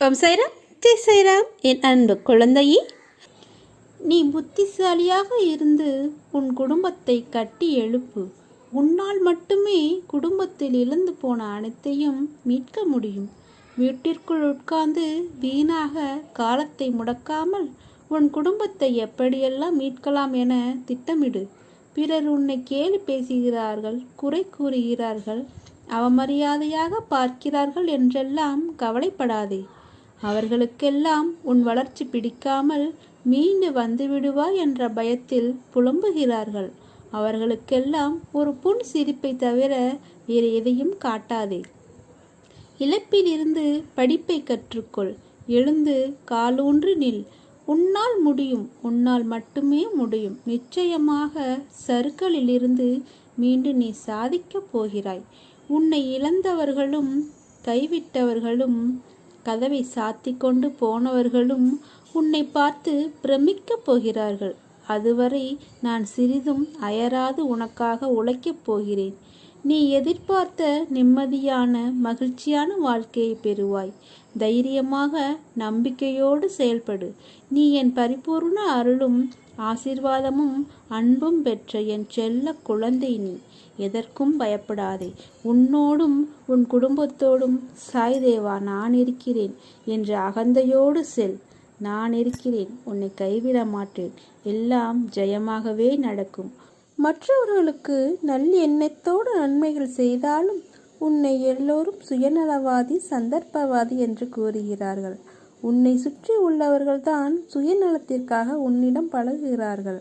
ஓம் சைராம் ஜெய் சைராம் என் அன்பு குழந்தையே. நீ புத்திசாலியாக இருந்து உன் குடும்பத்தை கட்டி எழுப்பு. உன்னால் மட்டுமே குடும்பத்தில் இழந்து போன அனைத்தையும் மீட்க முடியும். வீட்டிற்குள் உட்கார்ந்து வீணாக காலத்தை முடக்காமல் உன் குடும்பத்தை எப்படியெல்லாம் மீட்கலாம் என திட்டமிடு. பிறர் உன்னை கேலி பேசுகிறார்கள் குறை கூறுகிறார்கள் அவமரியாதையாக பார்க்கிறார்கள் என்றெல்லாம் கவலைப்படாதே. அவர்களுக்கெல்லாம் உன் வளர்ச்சி பிடிக்காமல் மீண்டு வந்துவிடுவாய் என்ற பயத்தில் புலம்புகிறார்கள். அவர்களுக்கெல்லாம் ஒரு புன் சிரிப்பை தவிர வேறு எதையும் காட்டாதே. இழப்பிலிருந்து படிப்பை கற்றுக்கொள். எழுந்து காலூன்று நில். உன்னால் முடியும் உன்னால் மட்டுமே முடியும். நிச்சயமாக சருக்களிலிருந்து மீண்டு நீ சாதிக்கப் போகிறாய். உன்னை இழந்தவர்களும் கைவிட்டவர்களும் கதவை சாத்தி கொண்டு போனவர்களும் உன்னை பார்த்து பிரமிக்கப் போகிறார்கள். அதுவரை நான் சிறிதும் அயராது உனக்காக உழைக்கப் போகிறேன். நீ எதிர்பார்த்த நிம்மதியான மகிழ்ச்சியான வாழ்க்கையை பெறுவாய். தைரியமாக நம்பிக்கையோடு செயல்படு. நீ என் பரிபூர்ண அருளும் ஆசீர்வாதமும் அன்பும் பெற்ற என் செல்ல குழந்தை நீ. எதற்கும் பயப்படாதே. உன்னோடும் உன் குடும்பத்தோடும் சாய் தேவா நான் இருக்கிறேன். என்று அகந்தையோடு செல். நான் இருக்கிறேன். உன்னை கைவிட மாட்டேன். எல்லாம் ஜெயமாகவே நடக்கும். மற்றவர்களுக்கு நல்லெண்ணத்தோடு நன்மைகள் செய்தாலும் உன்னை எல்லோரும் சுயநலவாதி சந்தர்ப்பவாதி என்று கூறுகிறார்கள். உன்னை சுற்றி உள்ளவர்கள்தான் சுயநலத்திற்காக உன்னிடம் பழகுகிறார்கள்.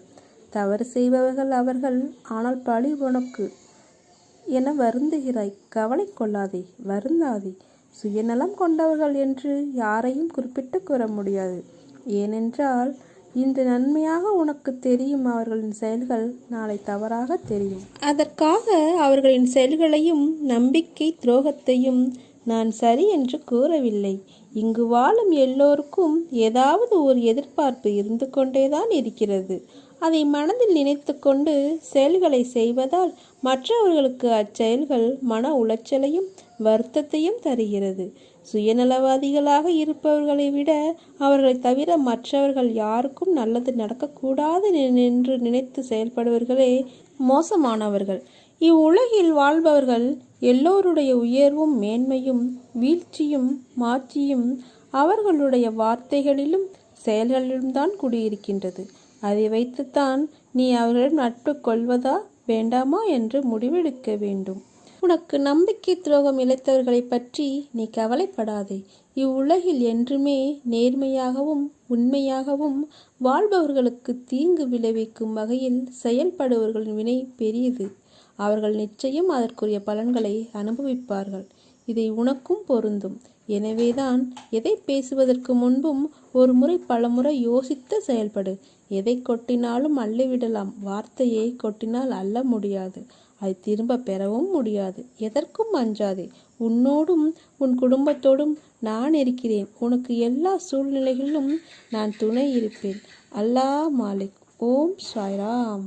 தவறு செய்பவர்கள் அவர்கள் ஆனால் பழி உனக்கு என வருந்துகிறாய். கவலை கொள்ளாதே வருந்தாதே. சுயநலம் கொண்டவர்கள் என்று யாரையும் குறிப்பிட்டு கூற முடியாது. ஏனென்றால் இன்று நன்மையாக உனக்கு தெரியும் அவர்களின் செயல்கள் நாளை தவறாக தெரியும். அதற்காக அவர்களின் செயல்களையும் நம்பிக்கை துரோகத்தையும் நான் சரி என்று கூறவில்லை. இங்கு வாழும் எல்லோருக்கும் ஏதாவது ஒரு எதிர்பார்ப்பு இருந்து கொண்டேதான் இருக்கிறது. அதை மனதில் நினைத்து கொண்டு செயல்களை செய்வதால் மற்றவர்களுக்கு அச்செயல்கள் மன உளைச்சலையும் வருத்தத்தையும் தருகிறது. சுயநலவாதிகளாக இருப்பவர்களை விட அவர்களை தவிர மற்றவர்கள் யாருக்கும் நல்லது நடக்கக்கூடாது என்று நினைத்து செயல்படுவர்களே மோசமானவர்கள். இவ்வுலகில் வாழ்பவர்கள் எல்லோருடைய உயர்வும் மேன்மையும் வீழ்ச்சியும் மாட்சியும் அவர்களுடைய வார்த்தைகளிலும் செயல்களிலும் தான் குடியிருக்கின்றது. அதை வைத்துத்தான் நீ அவர்களிடம் நட்பு கொள்வதா வேண்டாமா என்று முடிவெடுக்க வேண்டும். உனக்கு நம்பிக்கை துரோகம் இழைத்தவர்களை பற்றி நீ கவலைப்படாதே. இவ்வுலகில் என்றுமே நேர்மையாகவும் உண்மையாகவும் வாழ்பவர்களுக்கு தீங்கு விளைவிக்கும் வகையில் செயல்படுபவர்களின் வினை பெரியது. அவர்கள் நிச்சயம் அதற்குரிய பலன்களை அனுபவிப்பார்கள். இதை உனக்கும் பொருந்தும். எனவேதான் எதை பேசுவதற்கு முன்பும் ஒரு முறை பலமுறை யோசித்து செயல்படு. எதை கொட்டினாலும் அள்ளிவிடலாம். வார்த்தையை கொட்டினால் அள்ள முடியாது. அதை திரும்ப பெறவும் முடியாது. எதற்கும் அஞ்சாதே. உன்னோடும் உன் குடும்பத்தோடும் நான் இருக்கிறேன். உனக்கு எல்லா சூழ்நிலைகளிலும் நான் துணை இருப்பேன். அல்லாஹ் மாலிக். ஓம் சாய்ராம்.